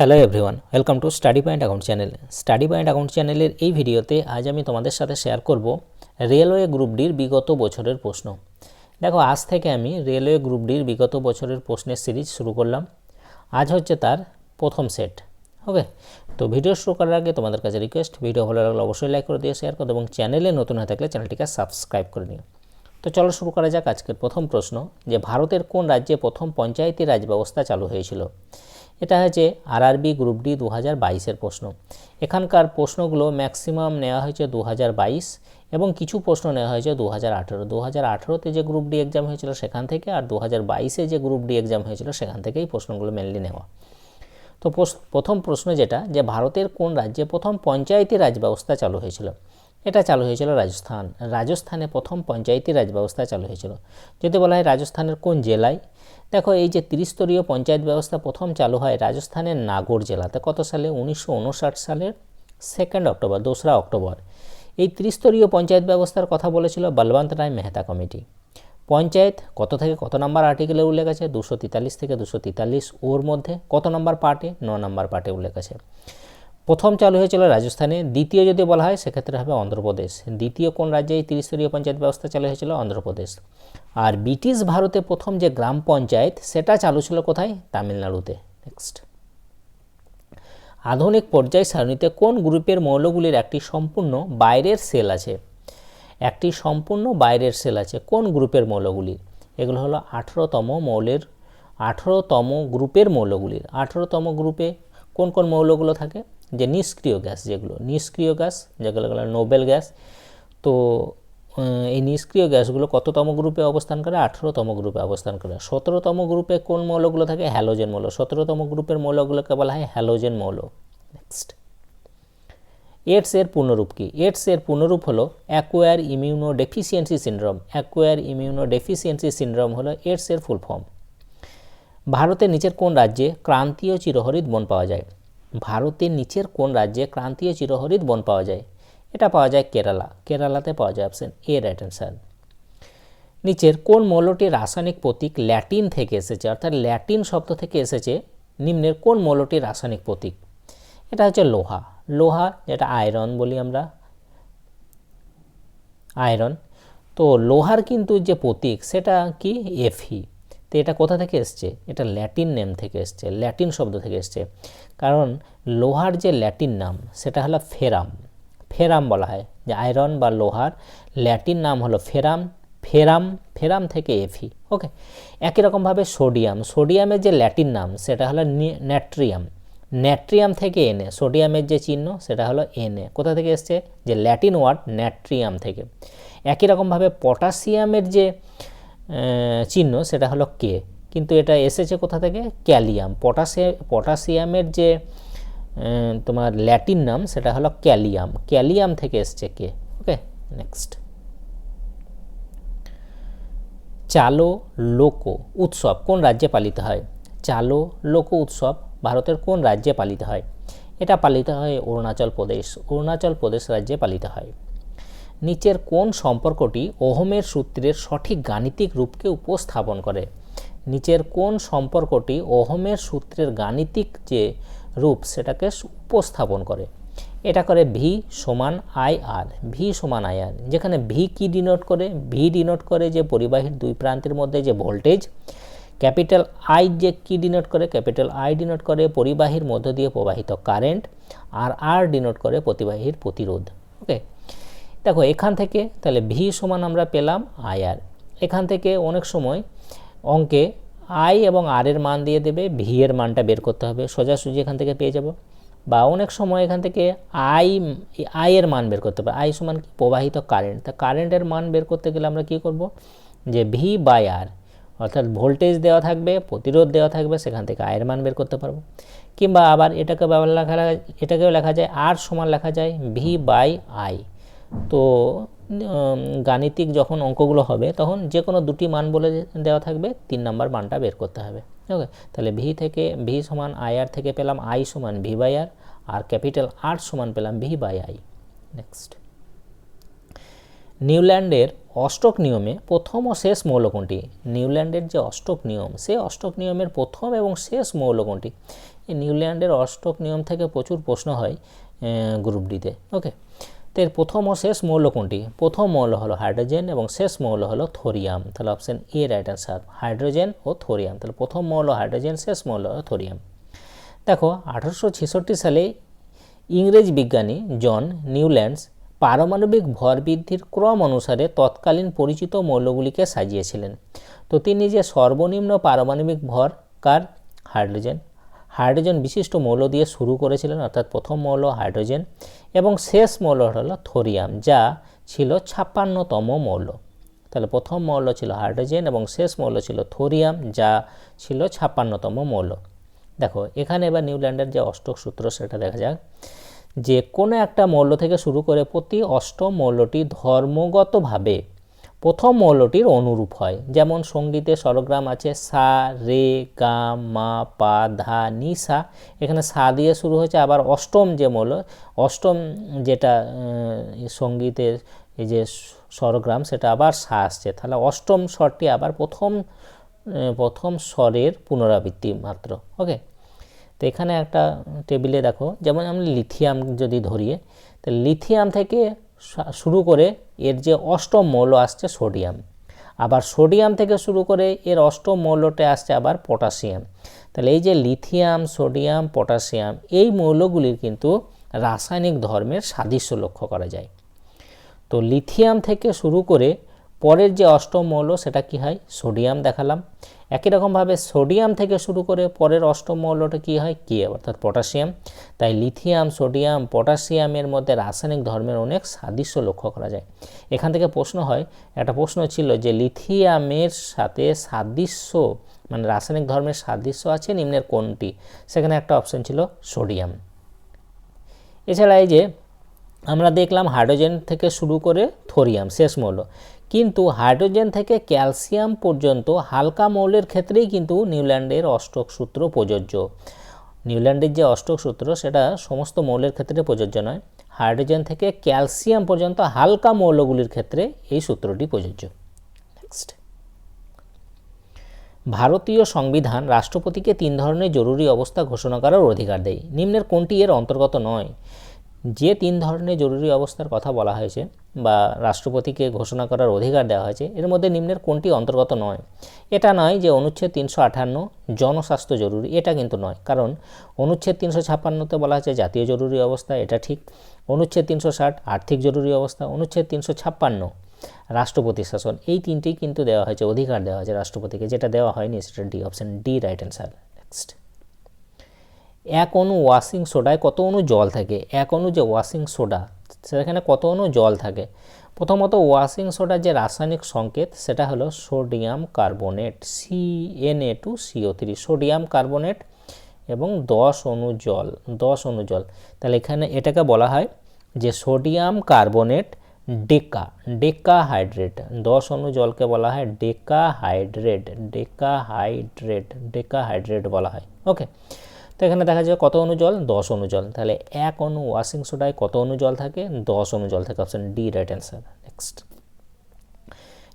Hello everyone welcome to study point account channel study point account চ্যানেলের এই ভিডিওতে আজ আমি তোমাদের সাথে শেয়ার করব রেলওয়ে গ্রুপ ডির বিগত বছরের প্রশ্ন। দেখো, আজ থেকে আমি রেলওয়ে গ্রুপ ডির বিগত বছরের প্রশ্নের সিরিজ শুরু করলাম। আজ হচ্ছে তার প্রথম সেট ওকে তো ভিডিও শুরু করার আগে তোমাদের কাছে রিকোয়েস্ট ভিডিও ভালো লাগলে অবশ্যই লাইক করে দিয়ে শেয়ার করো এবং চ্যানেলে নতুন হয়ে থাকলে চ্যানেলটিকে সাবস্ক্রাইব করে নিও। তো চলো শুরু করা যাক আজকের প্রথম প্রশ্ন, যে ভারতের কোন রাজ্যে প্রথম পঞ্চায়েতি রাজ ব্যবস্থা চালু হয়েছিল? এটা হচ্ছে আরআরবি গ্রুপ ডি দু হাজার বাইশের প্রশ্ন। এখানকার প্রশ্নগুলো ম্যাক্সিমাম নেওয়া হয়েছে দু হাজার বাইশ এবং কিছু প্রশ্ন নেওয়া হয়েছে দু হাজার আঠেরো। দু হাজার আঠেরোতে যে গ্রুপ ডি এক্সাম হয়েছিল সেখান থেকে আর দু হাজার বাইশে যে গ্রুপ ডি এক্সাম হয়েছিল সেখান থেকেই প্রশ্নগুলো মেনলি নেওয়া। তো প্রথম প্রশ্ন যেটা, যে ভারতের কোন রাজ্যে প্রথম পঞ্চায়েতি রাজ ব্যবস্থা চালু হয়েছিল? এটা চালু হয়েছিল রাজস্থান। রাজস্থানে প্রথম পঞ্চায়েতি রাজ ব্যবস্থা চালু হয়েছিল। যদি বলা হয় রাজস্থানের কোন জেলায় দেখো, এই যে ত্রিস্তরীয় পঞ্চায়েত ব্যবস্থা প্রথম চালু হয় রাজস্থানের নাগর জেলাতে। কত সালে? উনিশশো উনষাট সালের সেকেন্ড অক্টোবর দোসরা অক্টোবর এই ত্রিস্তরীয় পঞ্চায়েত ব্যবস্থার কথা বলেছিল বলবন্ত রায় মেহতা কমিটি। পঞ্চায়েত কত থেকে কত নম্বর আর্টিকেলে উল্লেখ আছে? দুশো তেতাল্লিশ থেকে দুশো তেতাল্লিশ ওর মধ্যে। কত নম্বর পার্টে? ন নম্বর পার্টে উল্লেখ আছে। প্রথম চালু হয়েছিল রাজস্থানে। দ্বিতীয় যদি বলা হয়, সেক্ষেত্রে হবে অন্ধ্রপ্রদেশ। দ্বিতীয় কোন রাজ্যে এই ত্রিস্তরীয় পঞ্চায়েত ব্যবস্থা চালু হয়েছিল? অন্ধ্রপ্রদেশ। আর ব্রিটিশ ভারতে প্রথম যে গ্রাম পঞ্চায়েত, সেটা চালু ছিল কোথায়? তামিলনাড়ুতে। নেক্সট আধুনিক পর্যায় সারণীতে কোন গ্রুপের মৌলগুলির একটি সম্পূর্ণ বাইরের সেল আছে? একটি সম্পূর্ণ বাইরের সেল আছে কোন গ্রুপের মৌলগুলির? এগুলো হলো আঠেরোতম মৌলের, আঠেরোতম গ্রুপের মৌলগুলির। আঠেরোতম গ্রুপে কোন কোন মৌলগুলো থাকে? যে নিষ্ক্রিয় গ্যাস যেগুলো, নিষ্ক্রিয় গ্যাস, যেগুলো নোবেল গ্যাস, তো এই নিষ্ক্রিয় গ্যাসগুলো কততম গ্রুপে অবস্থান করে? আঠেরোতম গ্রুপে অবস্থান করে। সতেরোতম গ্রুপে কোন মৌলগুলো থাকে? হ্যালোজেন মৌল। সতেরোতম গ্রুপের মৌলগুলোকে বলা হয় হ্যালোজেন মৌল। নেক্সট এডস এর পূর্ণরূপ কি? এডস এর পূর্ণরূপ হলো acquire immuno deficiency syndrome acquire immuno deficiency syndrome হলো এডস এর ফুল ফর্ম ভারতের নিচের কোন রাজ্যে ক্রান্তীয় চিরহরিৎ বন পাওয়া যায়? ভারতের নিচের কোন রাজ্যে ক্রান্তীয় চিরহরিৎ বন পাওয়া যায়? এটা পাওয়া যায় কেরালা। কেরালাতে পাওয়া যায় অপশন এ রাইট অ্যান্সার নিচের, কোন মৌলটির রাসায়নিক প্রতীক ল্যাটিন থেকে এসেছে? অর্থাৎ ল্যাটিন শব্দ থেকে এসেছে, নিম্নের কোন মৌলটির রাসায়নিক প্রতীক? এটা হচ্ছে লোহা। লোহা, যেটা আয়রন বলি আমরা আয়রন তো লোহার কিন্তু যে প্রতীক, সেটা কি? এফি তো এটা কোথা থেকে এসছে? এটা ল্যাটিন নেম থেকে এসছে, ল্যাটিন শব্দ থেকে এসছে। কারণ লোহার যে ল্যাটিন নাম, সেটা হলো ফেরাম। ফেরাম বলা হয়, যে আয়রন বা লোহার ল্যাটিন নাম হলো ফেরাম ফেরাম ফেরাম থেকে এফি ওকে একই রকমভাবে সোডিয়াম, সোডিয়ামের যে ল্যাটিন নাম সেটা হলো ন্যাট্রিয়াম। ন্যাট্রিয়াম থেকে এনে সোডিয়ামের যে চিহ্ন সেটা হলো এনে কোথা থেকে এসছে? যে ল্যাটিন ওয়ার্ড ন্যাট্রিয়াম থেকে। একই রকমভাবে পটাশিয়ামের যে চিহ্ন সেটা হলো কে কিন্তু এটা এসেছে কোথা থেকে? ক্যালিয়াম। পটাশিয়া পটাশিয়ামের যে তোমার ল্যাটিন নাম সেটা হলো ক্যালিয়াম। ক্যালিয়াম থেকে এসছে কে? ওকে নেক্সট চালো লোকো উৎসব কোন রাজ্যে পালিত হয়? চালো লোকো উৎসব ভারতের কোন রাজ্যে পালিত হয়? এটা পালিত হয় অরুণাচল প্রদেশ। অরুণাচল প্রদেশ রাজ্যে পালিত হয়। নিচের কোন সম্পর্কটি ওহমের সূত্রের সঠিক গাণিতিক রূপকে উপস্থাপন করে? নিচের কোন সম্পর্কটি ওহমের সূত্রের গাণিতিক যে রূপ সেটাকে উপস্থাপন করে। এটা করে ভি সমান আই আর ভি সমান আই আর যেখানে ভি কি ডিনোট করে? ভি ডিনোট করে যে পরিবাহীর দুই প্রান্তের মধ্যে যে ভোল্টেজ ক্যাপিটাল আই যে কি ডিনোট করে? ক্যাপিটাল আই ডিনোট করে পরিবাহীর মধ্য দিয়ে প্রবাহিত কারেন্ট আর আর ডিনোট করে প্রতিবাহীর প্রতিরোধ। ওকে দেখো, এখান থেকে তাহলে ভি সমান আমরা পেলাম আই আর এখান থেকে অনেক সময় অঙ্কে আই এবং আর এর মান দিয়ে দেবে, ভি এর মানটা বের করতে হবে, সোজাসুজি এখান থেকে পেয়ে যাব। বা অনেক সময় এখান থেকে আই আই এর মান বের করতে হবে। আই সমান কি? প্রবাহিত কারেন্ট তা কারেন্টের মান বের করতে গেলে আমরা কি করব? যে ভি বাই আর অর্থাৎ ভোল্টেজ দেওয়া থাকবে, প্রতিরোধ দেওয়া থাকবে, সেখান থেকে আয়ের মান বের করতে পারব। কিংবা আবার এটাকে ব্যবহার লেখা, এটাকেও লেখা যায় আর সমান লেখা যায় ভি বাই আই তো গাণিতিক যখন অঙ্কগুলো হবে, তখন যে কোনো দুটি মান বলে দেওয়া থাকবে, তিন নাম্বার মানটা বের করতে হবে। ওকে? তাহলে ভি থেকে ভি সমান আই আর থেকে পেলাম আই সমান V by R R capital R সমান পেলাম ভি বাই আই নেক্সট নিউল্যান্ডের অষ্টক নিয়মে প্রথম ও শেষ মৌল কোনটি? নিউল্যান্ডের যে অষ্টক নিয়ম সেই অষ্টক নিয়মের প্রথম এবং শেষ মৌল কোনটি? এই নিউল্যান্ডের অষ্টক নিয়ম থেকে প্রচুর প্রশ্ন হয় গ্রুপ ডিতে। ওকে? তো এর প্রথম ও শেষ মৌল কোনটি? প্রথম মৌল হলো হাইড্রোজেন এবং শেষ মৌল হলো থোরিয়াম। তাহলে option A right answer hydrogen O thorium. তাহলে প্রথম মৌল হাইড্রোজেন, শেষ মৌল হলো থোরিয়াম। দেখো, আঠারোশো ছেষট্টি সালে ইংরেজ বিজ্ঞানী জন নিউল্যান্ডস পারমাণবিক ভর বৃদ্ধির ক্রম অনুসারে তৎকালীন পরিচিত মৌলগুলিকে সাজিয়েছিলেন। তো তিনি যে সর্বনিম্ন পারমাণবিক ভর, কার? হাইড্রোজেন। হাইড্রোজেন বিশিষ্ট মৌল দিয়ে শুরু করেছিলেন, অর্থাৎ প্রথম মৌল হাইড্রোজেন এবং শেষ মৌল হলো থোরিয়াম, যা ছিল ছাপ্পান্নতম মৌল। তাহলে প্রথম মৌল ছিল হাইড্রোজেন এবং শেষ মৌল ছিল থোরিয়াম, যা ছিল ছাপ্পান্নতম মৌল। দেখো, এখানে এবার নিউল্যান্ডের যে অষ্টক সূত্র, সেটা দেখা যাক। যে কোনো একটা মৌল থেকে শুরু করে প্রতি অষ্টম মৌলটি ধর্মগতভাবে প্রথম মৌলটির অনুরূপ হয়। যেমন সঙ্গীতে স্বরগ্রাম আছে সা, রে, গা, মা, পা, ধা, নি, সা। এখানে সা দিয়ে শুরু হয়েছে। আবার অষ্টম যে মৌল, অষ্টম যেটা সঙ্গীতের এই যে স্বরগ্রাম, সেটা আবার সা আসছে। তাহলে অষ্টম স্বরটি আবার প্রথম প্রথম স্বরের পুনরাবৃত্তি মাত্র। ওকে? তো এখানে একটা টেবিলে দেখো। যেমন আমি লিথিয়াম যদি ধরিয়ে, তো লিথিয়াম থেকে শুরু করে এর যে অষ্টম মৌল আসছে সোডিয়াম। আবার সোডিয়াম থেকে শুরু করে এর অষ্টম মৌলটা আসছে আবার পটাশিয়াম। তাহলে এই যে লিথিয়াম, সোডিয়াম, পটাশিয়াম এই মৌলগুলির কিন্তু রাসায়নিক ধর্মের সাদৃশ্য লক্ষ্য করা যায়। তো লিথিয়াম থেকে শুরু করে পরের যে অষ্টম মৌল সেটা কি হয়? সোডিয়াম দেখালাম। একই রকমভাবে সোডিয়াম থেকে শুরু করে পরের অষ্টম মৌলটা কী হয়? কি অর্থাৎ পটাশিয়াম। তাই লিথিয়াম, সোডিয়াম, পটাশিয়ামের মধ্যে রাসায়নিক ধর্মের অনেক সাদৃশ্য লক্ষ্য করা যায়। এখান থেকে প্রশ্ন হয়, একটা প্রশ্ন ছিল যে লিথিয়ামের সাথে সাদৃশ্য মানে রাসায়নিক ধর্মের সাদৃশ্য আছে নিম্নের কোনটি? সেখানে একটা অপশন ছিল সোডিয়াম। এছাড়া এই যে আমরা দেখলাম হাইড্রোজেন থেকে শুরু করে থোরিয়াম, শেষ মৌল। কিন্তু হাইড্রোজেন থেকে ক্যালসিয়াম পর্যন্ত হালকা মৌলের ক্ষেত্রেই কিন্তু নিউল্যান্ডের অষ্টক সূত্র প্রযোজ্য। নিউল্যান্ডের যে অষ্টক সূত্র, সেটা সমস্ত মৌলের ক্ষেত্রে প্রযোজ্য নয়। হাইড্রোজেন থেকে ক্যালসিয়াম পর্যন্ত হালকা মৌলগুলির ক্ষেত্রে এই সূত্রটি প্রযোজ্য। নেক্সট ভারতীয় সংবিধান রাষ্ট্রপতিকে তিন ধরনের জরুরি অবস্থা ঘোষণা করার অধিকার দেয়। নিম্নের কোনটি এর অন্তর্গত নয়? যে তিন ধরনের জরুরি অবস্থার কথা বলা হয়েছে বা রাষ্ট্রপতিকে ঘোষণা করার অধিকার দেওয়া হয়েছে, এর মধ্যে নিম্নের কোনটি অন্তর্গত নয়? এটা নয় যে অনুচ্ছেদ তিনশো আঠান্ন জনস্বাস্থ্য জরুরি, এটা কিন্তু নয়। কারণ অনুচ্ছেদ তিনশো ছাপ্পান্নতে বলা হয়েছে জাতীয় জরুরি অবস্থা, এটা ঠিক। অনুচ্ছেদ তিনশো ষাট, আর্থিক জরুরি অবস্থা, অনুচ্ছেদ তিনশো ছাপ্পান্ন রাষ্ট্রপতি শাসন, এই তিনটেই কিন্তু দেওয়া হয়েছে, অধিকার দেওয়া হয়েছে রাষ্ট্রপতিকে। যেটা দেওয়া হয়নি, সেটা D option D right answer next এক অণু ওয়াশিং সোডায় কত অণু জল থাকে? এক অণু যে ওয়াশিং সোডা সেখানে কত অণু জল থাকে? প্রথমত ওয়াশিং সোডার যে রাসায়নিক সংকেত, সেটা হলো sodium carbonate A two CO three sodium carbonate এবং দশ অণু জল, দশ অণু জল। তাহলে এখানে এটাকে বলা হয় যে sodium carbonate deca deca hydrate দশ অণু জলকে বলা হয় deca hydrate deca hydrate deca hydrate বলা হয়। ওকে তো এখানে দেখা যায় কত অনুজল দশ অনুজল তাহলে এক অনু ওয়াশিং সোডায় কত অনুজল থাকে? দশ অনুজল থাকে। Option D right answer next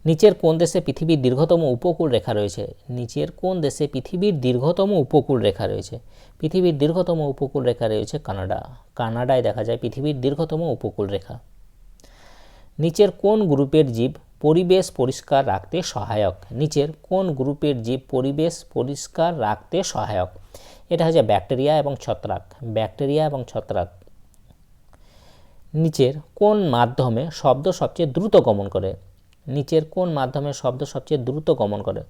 নিচের কোন দেশে পৃথিবীর দীর্ঘতম উপকূল রেখা রয়েছে? নিচের কোন দেশে পৃথিবীর দীর্ঘতম উপকূল রেখা রয়েছে? পৃথিবীর দীর্ঘতম উপকূল রেখা রয়েছে কানাডা। কানাডায় দেখা যায় পৃথিবীর দীর্ঘতম উপকূল রেখা। নিচের কোন গ্রুপের জীব পরিবেশ পরিষ্কার রাখতে সহায়ক? নিচের কোন গ্রুপের জীব পরিবেশ পরিষ্কার রাখতে সহায়ক? এটা হচ্ছে ব্যাকটেরিয়া এবং ছত্রাক, ব্যাকটেরিয়া এবং ছত্রাক। নিচের কোন মাধ্যমে শব্দ সবচেয়ে দ্রুত গমন করে? নিচের কোন মাধ্যমে শব্দ সবচেয়ে দ্রুত গমন করে?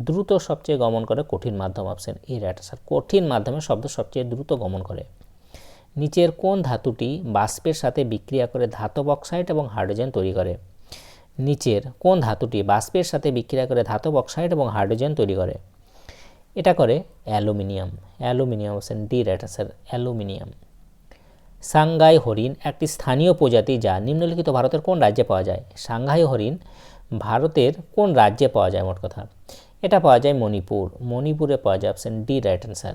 দ্রুত সবচেয়ে গমন করে কঠিন মাধ্যম অপশন এ রাইট স্যার কঠিন মাধ্যমে শব্দ সবচেয়ে দ্রুত গমন করে। নিচের কোন ধাতুটি বাষ্পের সাথে বিক্রিয়া করে ধাতব অক্সাইড এবং হাইড্রোজেন তৈরি করে? নিচের কোন ধাতুটি বাষ্পের সাথে বিক্রিয়া করে ধাতব অক্সাইড এবং হাইড্রোজেন তৈরি করে? এটা করে aluminium aluminium option D right aluminium. Sangai হরিণ একটি স্থানীয় প্রজাতি যা নিম্নলিখিত ভারতের কোন রাজ্যে পাওয়া যায়? সাংঘাই হরিণ ভারতের কোন রাজ্যে পাওয়া যায় মোট কথা? এটা পাওয়া যায় মণিপুর। মণিপুরে পাওয়া যায় অপশন ডি রাইট অ্যান্সার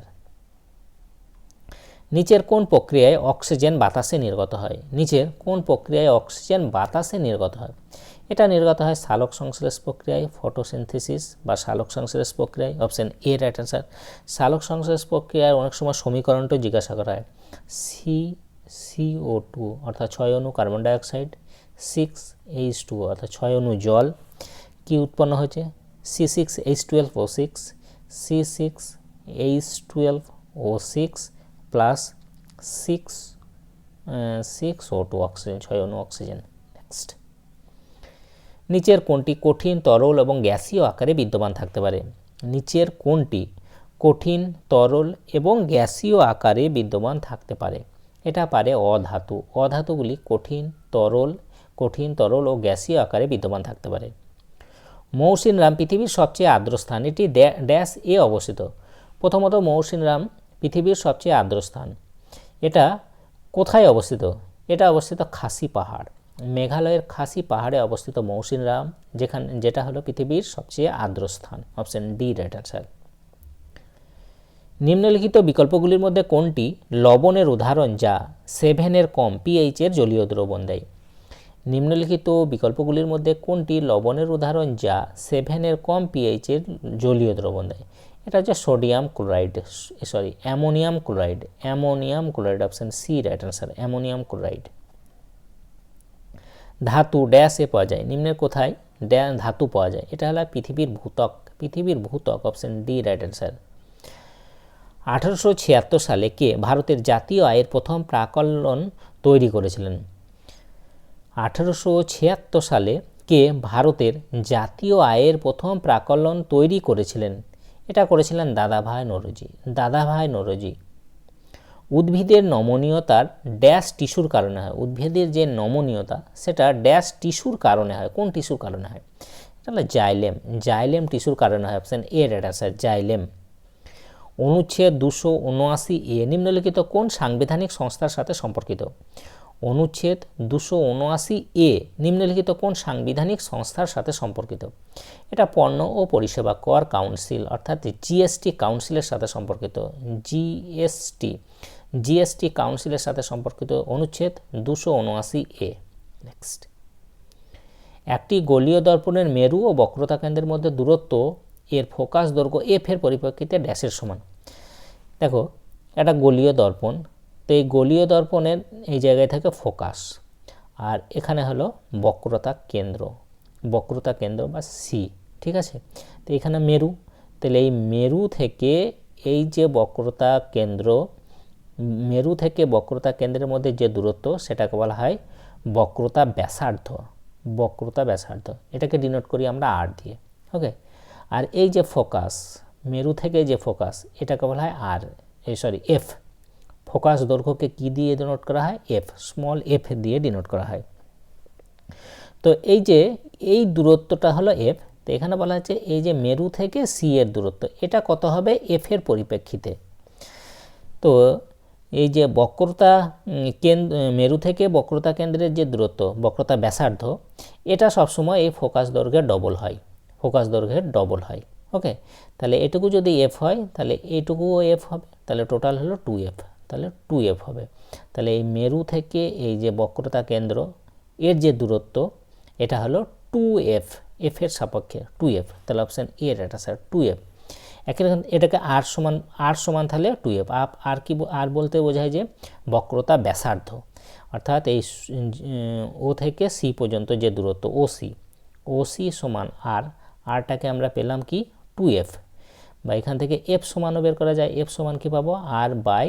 নিচের কোন প্রক্রিয়ায় অক্সিজেন বাতাসে নির্গত হয়? নিচের কোন প্রক্রিয়ায় অক্সিজেন বাতাসে নির্গত হয়? এটা নির্গত হয় সালোক সংশ্লেষ প্রক্রিয়ায় ফটোসিনথেসিস বা সালোক সংশ্লেষ প্রক্রিয়ায় অপশন এ রাইট অ্যান্সার সালোক সংশ্লেষ প্রক্রিয়ায় অনেক সময় সমীকরণটা জিজ্ঞাসা করা হয়। সি সিও টু অর্থাৎ ছয় অণু carbon dioxide six H two অর্থাৎ ছয় অণু জল। কি উৎপন্ন হয়েছে? C six H twelve O six C six H twelve O six plus six six O two oxygen ছয় অণু অক্সিজেন নেক্সট নিচের কোনটি কঠিন, তরল এবং গ্যাসীয় আকারে বিদ্যমান থাকতে পারে। নিচের কোনটি কঠিন, তরল এবং গ্যাসীয় আকারে বিদ্যমান থাকতে পারে। এটা পারে অধাতু। অধাতুগুলি কঠিন, তরল কঠিন, তরল ও গ্যাসীয় আকারে বিদ্যমান থাকতে পারে। মৌসিন রাম পৃথিবীর সবচেয়ে আর্দ্র স্থান। এটি ড্যা- ড্যাশ এ অবস্থিত। প্রথমত মৌসিন রাম পৃথিবীর সবচেয়ে আর্দ্র স্থান। এটা কোথায় অবস্থিত? এটা অবস্থিত খাসি পাহাড়। মেঘালয়ের খাসি পাহাড়ে অবস্থিত মৌসিন রাম, যেখানে, যেটা হলো পৃথিবীর সবচেয়ে আর্দ্র স্থান, অপশন ডি রাইট অ্যান্সার নিম্নলিখিত বিকল্পগুলির মধ্যে কোনটি? লবণের উদাহরণ যা সেভেনের কম পিএইচের জলীয় দ্রবণ দেয়। নিম্নলিখিত বিকল্পগুলির মধ্যে কোনটি? লবণের উদাহরণ যা সেভেনের কম পিএইচের জলীয় দ্রবণ দেয়। এটা হচ্ছে sodium chloride, sorry, ammonium chloride ammonium chloride, option C right answer ammonium chloride. ধাতু ড্যাশে পাওয়া যায়। নিম্নের কোথায়? ড্যা ধাতু পাওয়া যায়। এটা হলো পৃথিবীর ভূতক পৃথিবীর ভূতক অপশন ডি রাইট অ্যান্সার আঠারোশো ছিয়াত্তর সালে কে ভারতের জাতীয় আয়ের প্রথম প্রাকলন তৈরি করেছিলেন? আঠারোশো ছিয়াত্তর সালে কে ভারতের জাতীয় আয়ের প্রথম প্রাকলন তৈরি করেছিলেন? এটা করেছিলেন দাদাভাই নরজি। দাদাভাই নরজি। উদ্ভিদের নমনীয়তার ড্যাশ টিস্যুর কারণে হয়। উদ্ভিদের যে নমনীয়তা, সেটা ড্যাশ টিস্যুর কারণে হয়। কোন টিস্যুর কারণে হয়? এটা হলো জাইলেম। জাইলেম টিস্যুর কারণে হয়। Option A, right answer xylem. অনুচ্ছেদ দুশো উনআশি এ, নিম্নলিখিত কোন সাংবিধানিক সংস্থার সাথে সম্পর্কিত? অনুচ্ছেদ দুশো উনআশি এ, নিম্নলিখিত কোন সাংবিধানিক সংস্থার সাথে সম্পর্কিত? এটা পণ্য ও পরিষেবা কর কাউন্সিল, অর্থাৎ জিএসটি কাউন্সিলের সাথে সম্পর্কিত। জিএসটি জিএসটি কাউন্সিলের সাথে সম্পর্কিত অনুচ্ছেদ দুশো উনআশি এ নেক্সট একটি গলীয় দর্পণের মেরু ও বক্রতা কেন্দ্রের মধ্যে দূরত্ব, এর ফোকাস দৈর্ঘ্য এফ এর পরিপ্রেক্ষিতে ড্যাশের সমান। দেখো, একটা গলীয় দর্পণ, তো এই গলীয় দর্পণের এই জায়গায় থাকে ফোকাস, আর এখানে হলো বক্রতা কেন্দ্র বক্রতা কেন্দ্র বা সি ঠিক আছে? তো এখানে মেরু, তাহলে এই মেরু থেকে এই যে বক্রতা কেন্দ্র মেরু থেকে বক্রতা কেন্দ্রের মধ্যে যে দূরত্ব, সেটাকে বলা হয় বক্রতা ব্যাসার্ধ বক্রতা ব্যাসার্ধ। এটাকে ডিনোট করি আমরা আর দিয়ে ওকে আর এই যে ফোকাস মেরু থেকে যে ফোকাস এটাকে বলা হয় আর এই সরি এফ ফোকাস দৈর্ঘ্যকে কি দিয়ে ডিনোট করা হয়? এফ স্মল এফ দিয়ে ডিনোট করা হয়। তো এই যে, এই দূরত্বটা হলো এফ তো এখানে বলা হচ্ছে এই যে মেরু থেকে সি এর দূরত্ব, এটা কত হবে? এফ এর পরিপ্রেক্ষিতে। তো এই যে বক্রতা কেন্দ্র মেরু থেকে বক্রতা কেন্দ্রের যে দূরত্ব, বক্রতা ব্যাসার্ধ, এটা সবসময় এই ফোকাস দৈর্ঘ্যের ডবল হয়। ফোকাস দৈর্ঘ্যের ডবল হয় ওকে তাহলে এটুকু যদি এফ হয়, তাহলে এটুকুও এফ হবে, তাহলে টোটাল হলো টু এফ তাহলে টু এফ হবে। তাহলে এই মেরু থেকে এই যে বক্রতা কেন্দ্র, এর যে দূরত্ব, এটা হলো টু এফ এফ এর সাপেক্ষে টু এফ তাহলে অপশান এর এটা স্যার টু এফ রকম এটাকে আর সমান আর সমান তাহলে টু এফ আপ, আর কি আর বলতে বোঝায় যে বক্রতা ব্যাসার্ধ। অর্থাৎ এই ও থেকে সি পর্যন্ত যে দূরত্ব ও সি ও সি সমান আর আরটাকে আমরা পেলাম কি? টু এফ বা এখান থেকে এফ সমানও বের করা যায় এফ সমান কি পাবো? আর বাই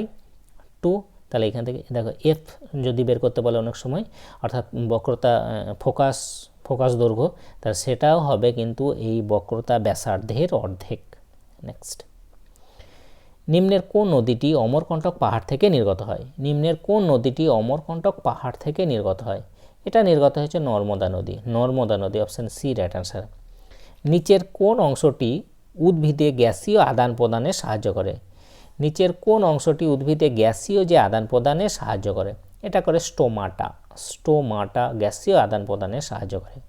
টু তাহলে এখান থেকে, দেখো এফ যদি বের করতে বলে অনেক সময়, অর্থাৎ বক্রতা ফোকাস ফোকাস দৈর্ঘ্য, তাহলে সেটাও হবে কিন্তু এই বক্রতা ব্যাসার্ধের অর্ধেক। নেক্সট নিম্নের কোন নদীটি অমরকণ্টক পাহাড় থেকে নির্গত হয়? নিম্নের কোন নদীটি অমরকণ্টক পাহাড় থেকে নির্গত হয়? এটা নির্গত হয়েছে নর্মদা নদী। নর্মদা নদী অপশন সি রাইট অ্যান্সার নিচের কোন অংশটি উদ্ভিদে গ্যাসীয় আদান প্রদানে সাহায্য করে? নিচের কোন অংশটি উদ্ভিদে গ্যাসীয় যে আদান প্রদানে সাহায্য করে? এটা করে স্টোমাটা। স্টোমাটা গ্যাসীয় আদান প্রদানে সাহায্য করে।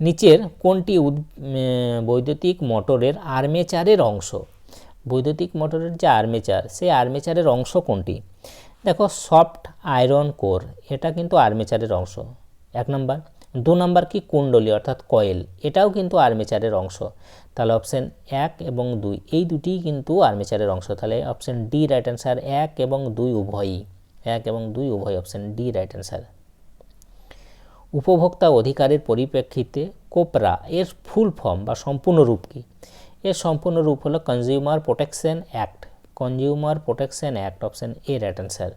নিচের কোনটি উদ- বৈদ্যুতিক মোটরের আর্মেচারের অংশ? বৈদ্যুতিক মোটরের যে আর্মেচার, সেই আর্মেচারের অংশ কোনটি? দেখো, সফট আয়রন কোর, এটা কিন্তু আর্মেচারের অংশ। এক নম্বর। দু নম্বর কি কুণ্ডলী, অর্থাৎ কয়েল, এটাও কিন্তু আর্মেচারের অংশ। তাহলে অপশান এক এবং দুই, এই দুটিই কিন্তু আর্মেচারের অংশ। তাহলে অপশন ডি, রাইট অ্যান্সার এক এবং দুই উভয়ই। এক এবং দুই উভয় অপশন ডি, রাইট অ্যান্সার। উপভোক্তা অধিকারের পরিপ্রেক্ষিতে কোপরা এর ফুল ফর্ম বা সম্পূর্ণ রূপ কি? এর সম্পূর্ণ রূপ হলো consumer protection act consumer protection act option A right answer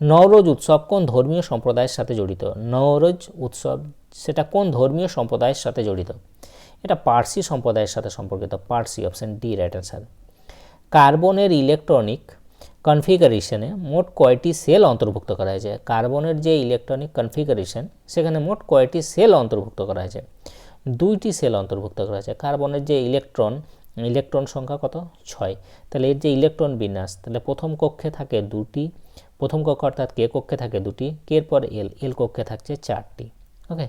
Nowruz উৎসব কোন ধর্মীয় সম্প্রদায়ের সাথে জড়িত? নওরোজ উৎসব সেটা কোন ধর্মীয় সম্প্রদায়ের সাথে জড়িত? এটা পার্সি সম্প্রদায়ের সাথে সম্পর্কিত Parsi option D right answer কার্বনের ইলেকট্রনিক কনফিগারেশনে মোট কয়টি সেল অন্তর্ভুক্ত করা হয়েছে? কার্বনের যে ইলেকট্রনিক কনফিগারেশন সেখানে মোট কয়টি সেল অন্তর্ভুক্ত করা হয়েছে? দুইটি সেল অন্তর্ভুক্ত করা হয়েছে। কার্বনের যে ইলেকট্রন ইলেকট্রন সংখ্যা কত? ছয়। তাহলে এর যে ইলেকট্রন বিন্যাস, তাহলে প্রথম কক্ষে থাকে দুটি, প্রথম কক্ষ অর্থাৎ কে কক্ষে থাকে দুটি কের পর এল এল কক্ষে থাকছে চারটি। ওকে?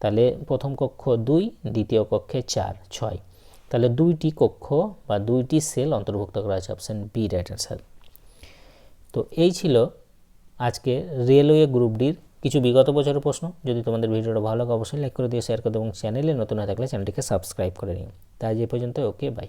তাহলে প্রথম কক্ষ দুই, দ্বিতীয় কক্ষে চার, ছয়। তাহলে দুইটি কক্ষ বা দুইটি সেল অন্তর্ভুক্ত করা হয়েছে অপশান বি রাইট অ্যান্সার তো এই ছিল আজকে রেলওয়ে গ্রুপ ডির কিছু বিগত বছরের প্রশ্ন। যদি তোমাদের ভিডিওটা ভালো লাগে, অবশ্যই লাইক করে দিয়ে শেয়ার করে এবং চ্যানেলে নতুন হয়ে থাকলে চ্যানেলটিকে সাবস্ক্রাইব করে নিও। তাই যে পর্যন্ত ওকে বাই